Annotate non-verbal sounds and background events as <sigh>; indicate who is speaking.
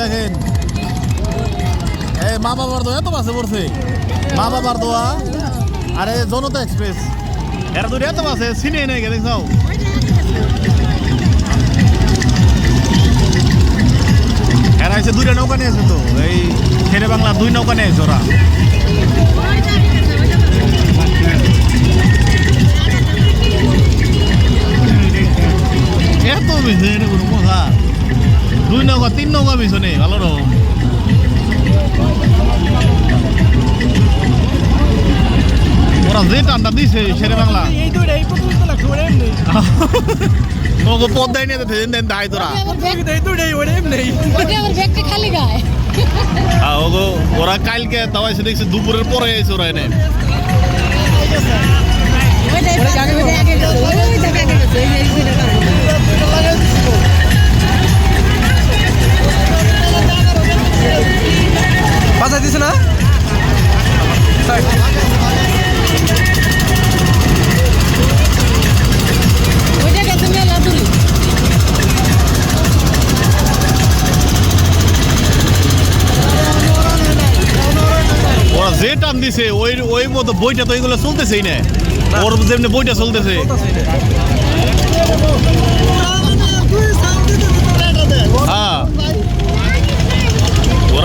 Speaker 1: দেখেন। এই মা বাবার দোয়া তো বাসে পড়ছে। মা বাবার দোয়া আরে জনতা এক্সপ্রেস। এরা দুটো এত বাসে, সিনে নেই গেলে, যাও। এরা এসে দুইটা নৌকা নিয়ে আছে তো। এই শেরে বাংলা দুই নৌকা নিয়ে আছে ওরা। এত বেশি এটা কোনো কথা দুই নৌকা তিন নৌকা পিছনে ভালো রকম ওরা যে টানটা দিছে শেরে বাংলা।
Speaker 2: এই দুইটা এই <laughs> তো লাগছে ওরা
Speaker 1: নিয়ে দেন দেন দায় তোরা। কালকে তাও এসে দেখছি দুপুরের পরে এসে ওরা এনে।
Speaker 3: গেছে
Speaker 1: ওরা যে টান দিছে ওই ওই মতো বইটা তো এগুলো চলতেছেই না। ওর যেমনি বইটা চলতেছে। হ্যাঁ